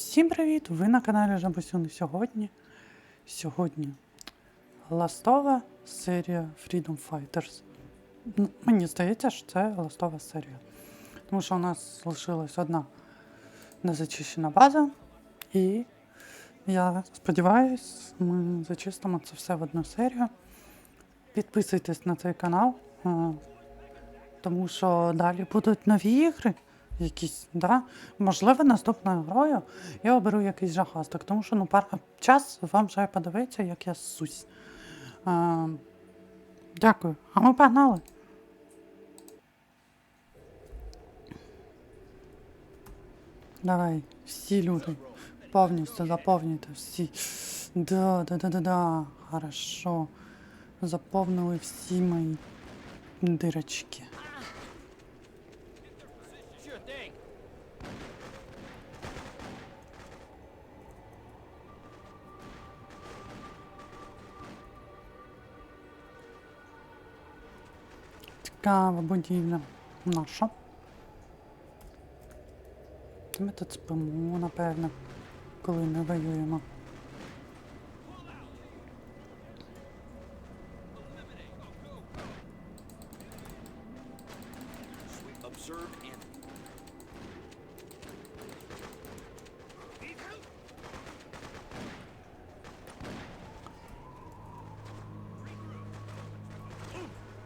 Всім привіт! Ви на каналі Жабусюни сьогодні. Сьогодні ластова серія Freedom Fighters. Мені здається, що це ластова серія. Тому що у нас залишилась одна незачищена база. І я сподіваюся, ми зачистимо це все в одну серію. Підписуйтесь на цей канал, е, тому що далі будуть нові ігри. Якісь, да? Можливо, наступною грою я оберу якийсь жахастик, тому що ну, пар... час вам вже подивитися, як я ссусь. А, дякую. А ми погнали. Давай, всі люди. Повністю заповнюйте всі. Да, да, да, да, да. Хорошо. Заповнили всі мої дирочки. Цікава будівля. Наша. Ми тут спимо, напевно, коли не воюємо.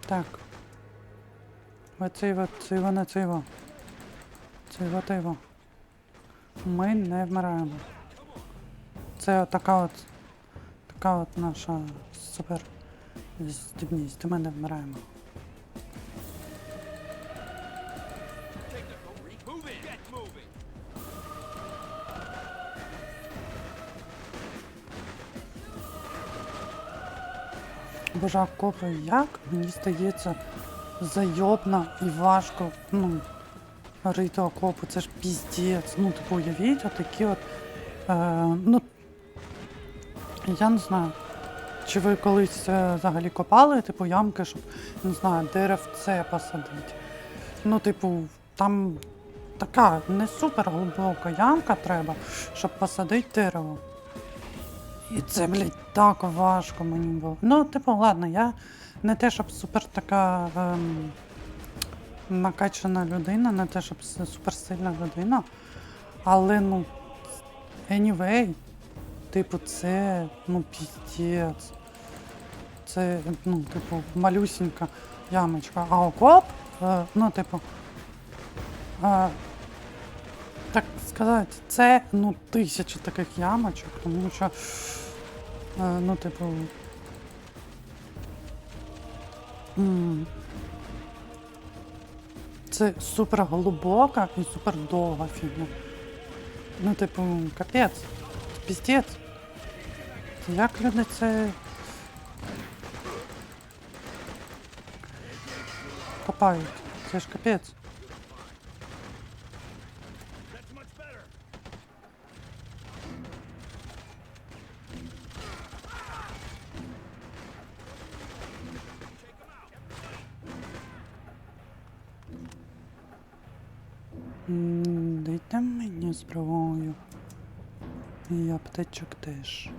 Так. Оциво, циво, не циво. Циво, тиво. Ми не вмираємо. Це така от. Така от наша супер здібність. Ми не вмираємо. Боже, копи, як мені здається, зайобно і важко, ну, рити окопи, це ж піздець. Ну, типу, уявіть, отакі от. Е, ну, я не знаю. Чи ви колись е, взагалі копали, типу, ямки, щоб, не знаю, деревце посадити? Ну, типу, там така не супер глибока ямка треба, щоб посадити дерево. І це, блядь, так важко мені було. Ну, типу, ладно, я не те, щоб супер така ем, накачана людина, не те, щоб суперсильна людина. Але ну, anyway, типу, це ну піздець. Це, ну, типу, малюсінька ямочка. А окоп, е, ну, типу. Е, так сказати, це ну тисячі таких ямочок, тому що, е, ну, типу. Це супер глибока і супер довга фігня. Ну, типу, капець. Піздець. Як люди це. Копають. Це ж капець. Дайте мені зброю. І аптечок теж.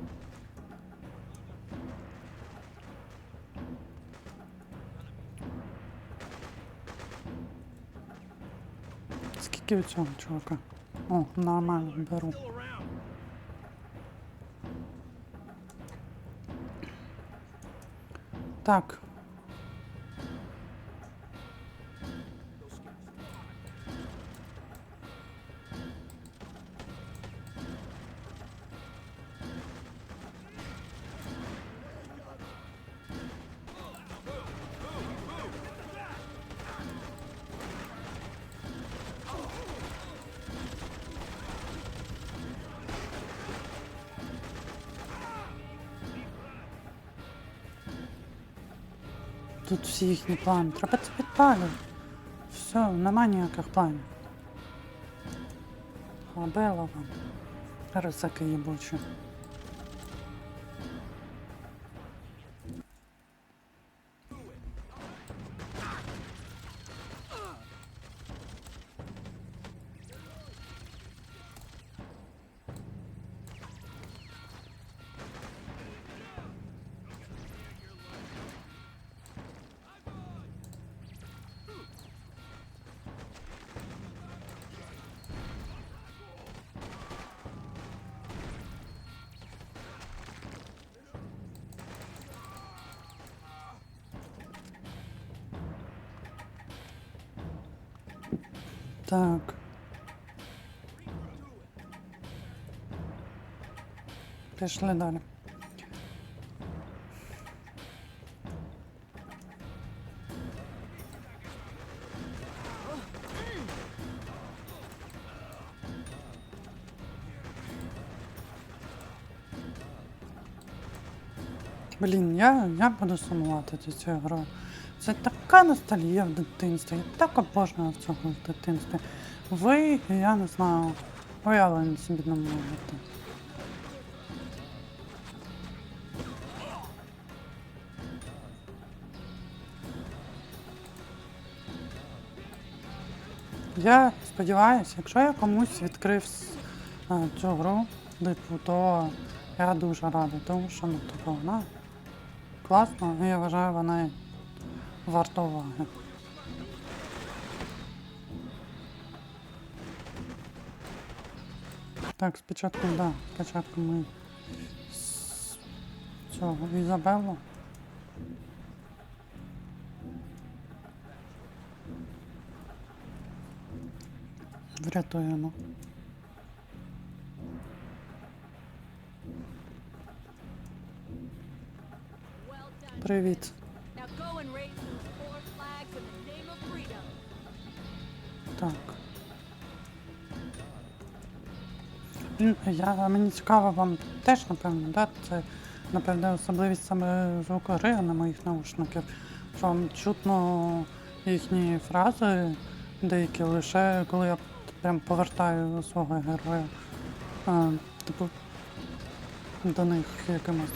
Скільки у цього чувака? О, нормально, беру. Так. Тут всі їхні плани. Це підпалювати. Все, нема ніяких планів. Лабела вам. Рисаки їбучі. Так. Пішли далі. Блін, я, я буду сумувати за цю гру. Це така ностальгія в дитинстві. Я так обожнював цього в дитинстві. Ви, я не знаю, уявлення собі не можете. Я сподіваюся, якщо я комусь відкрив е, цю гру, типу, то я дуже радий, тому що ну, типу, вона класна, і я вважаю, вона варта уваги. Так, спочатку, да, спочатку ми з цього Ізабеллу. Врятуємо. Привіт. Так. Я, мені цікаво, вам теж, напевно, да? Це, напевно, особливість саме звуку гри, а моїх наушників. Що вам чутно їхні фрази деякі лише коли я прям повертаю свого героя. Типу, до них якимось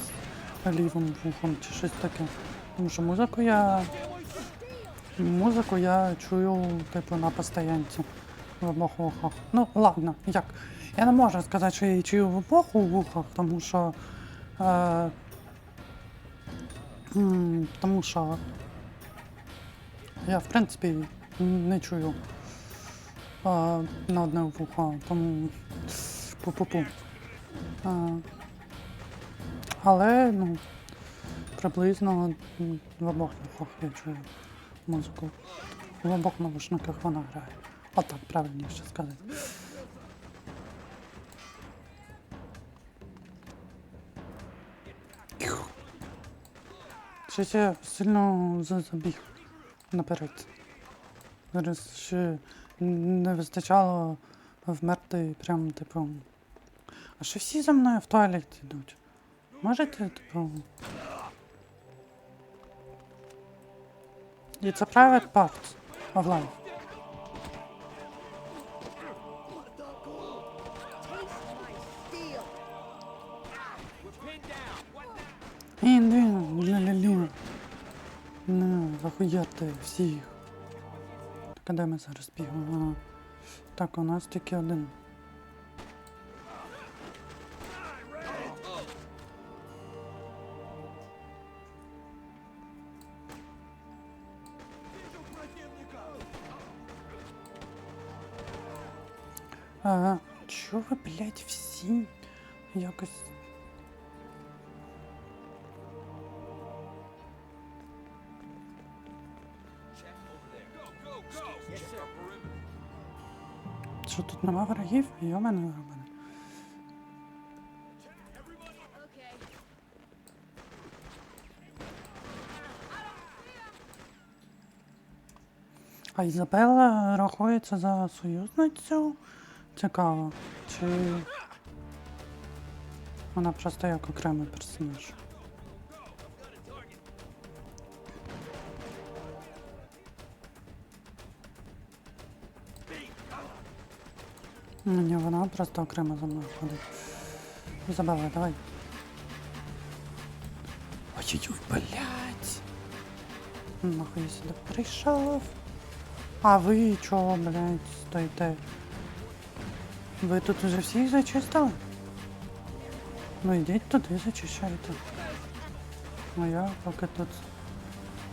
лівим вухом чи щось таке. Тому що музику я. Музику я чую, типу, на постоянці в обох вухах. Ну, ладно, як. Я не можу сказати, що я її чую в обох вухах, тому що. Е, тому що я, в принципі, не чую е, на одне вухо, тому пу-пу-пу. Е, але, ну, приблизно в обох вухах я чую музику. В обох навушниках вона грає. Отак правильніше сказати. Щось я сильно забіг наперед. Зараз ще не вистачало вмерти прям, типу. А що всі за мною в туалет йдуть? Можете, типу. It's a private part of life. We're pinned down. What now? Ін, ля-ля-ля. Не, захуяти всіх. Так, а де ми зараз бігаємо? Так, у нас тільки один. А, чо ви, блядь, всі якось. Що тут нема ворогів? Робане. Okay. А Ізабелла рахується за союзницю? Цікаво. Чи вона просто як окремий персонаж? Ну, Ні, вона просто окремо за мною ходить. Ізабелла, давай. Ой-ой-ой, блядь. Нахуй я сюди прийшов. А ви чого, блядь, стоїте? Ви тут уже всіх зачистили? Ну йдіть туди, зачищайте. А я поки тут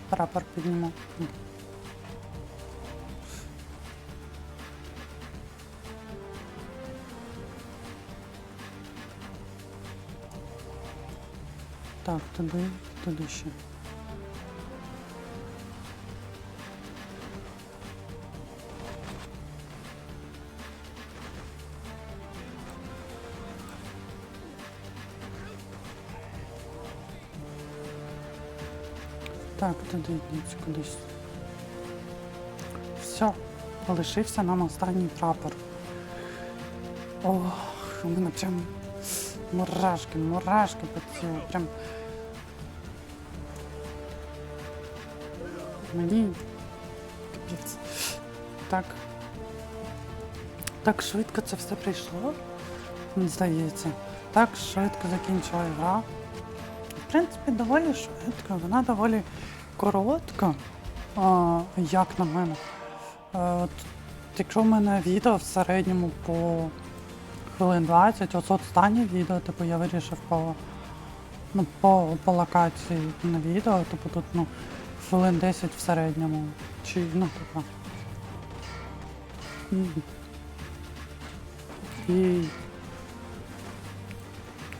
прапор підніму. Так, туди, туди ще. Так, туди йдіть кудись. Все, лишився нам останній прапор. Ох, у мене прям мурашки, мурашки по тілу. Прям. Мені капець. Так. Так швидко це все прийшло. Мені здається. Так швидко закінчила гра. В принципі, доволі швидко. Вона доволі коротка, як на мене. Е, От, якщо в мене відео в середньому по хвилин 20, от останнє відео, типу, я вирішив по, ну, по, по локації на відео, типу тут ну, хвилин 10 в середньому. Чи, ну, типу. І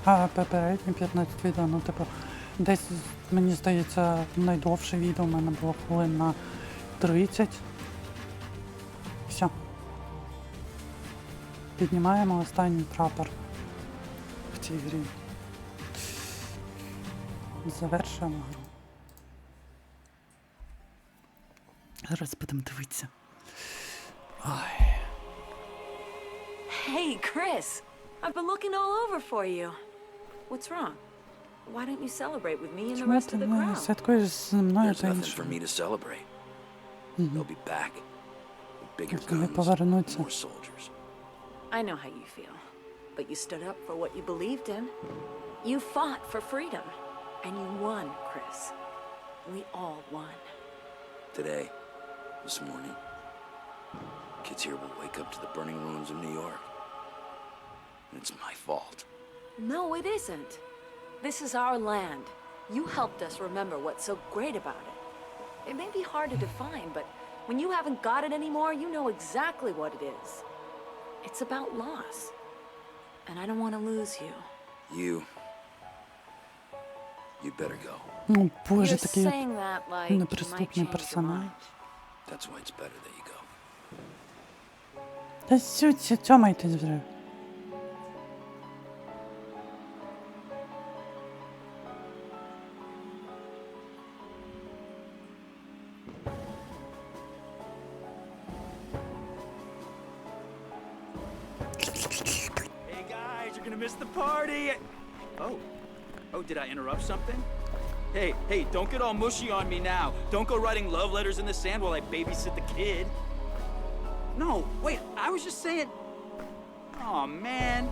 а попередні 15 відео, ну типу, десь, мені здається, найдовше відео в мене було хвилин на 30. Все. Піднімаємо останній прапор в цій грі. Завершуємо гру. Зараз будемо дивитися. Ой. Hey, Chris. I've been looking all over for you. What's wrong? Why don't you celebrate with me and the Чому rest ти of the не crowd? святкуєш зі мною There's та nothing for іншим? me to celebrate. They'll be back. With bigger Тобто вони guns, повернуться. more soldiers. I know how you feel. But you stood up for what you believed in. You fought for freedom. And you won, Chris. We all won. Today, this morning, kids here will wake up to the burning ruins of New York. And it's my fault. No, it isn't. This is our land. You helped us remember what's so great about it. It may be hard to define, but when you haven't got it anymore, you know exactly what it is. It's about loss. And I don't want to lose you. You. You better go. Ну, боже, You're такий saying that like you might неприступний change your персонаж. mind. That's why it's better that you go. Та сються, цьомайтесь вже. Hey Gonna miss the party. Oh, oh, did I interrupt something? Hey, hey, don't get all mushy on me now. Don't go writing love letters in the sand while I babysit the kid. No, wait, I was just saying. Oh man,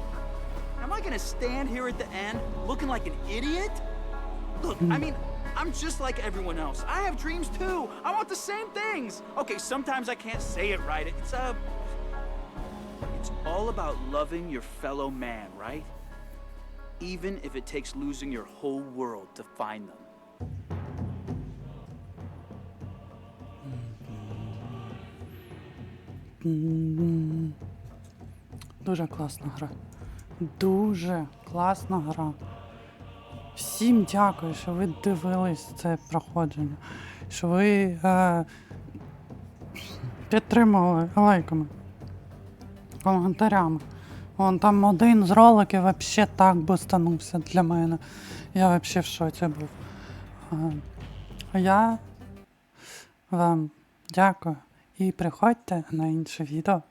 am I gonna stand here at the end looking like an idiot? Look, I mean, I'm just like everyone else. I have dreams too. I want the same things. Okay, sometimes I can't say it right. It's uh it's all about loving your fellow man, right? Even if it takes losing your whole world to find them. Дуже класна гра. Дуже класна гра. Всім дякую, що ви дивились це проходження, що ви е, підтримували лайками, коментарями. Вон там один з роликів взагалі так бустанувся для мене. Я взагалі в шоці був. Е, я вам дякую. І приходьте на інше відео.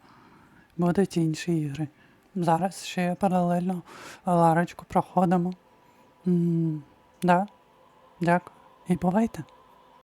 Будуть інші ігри. Зараз ще паралельно Ларочку проходимо. М, да. Дякую. І бувайте.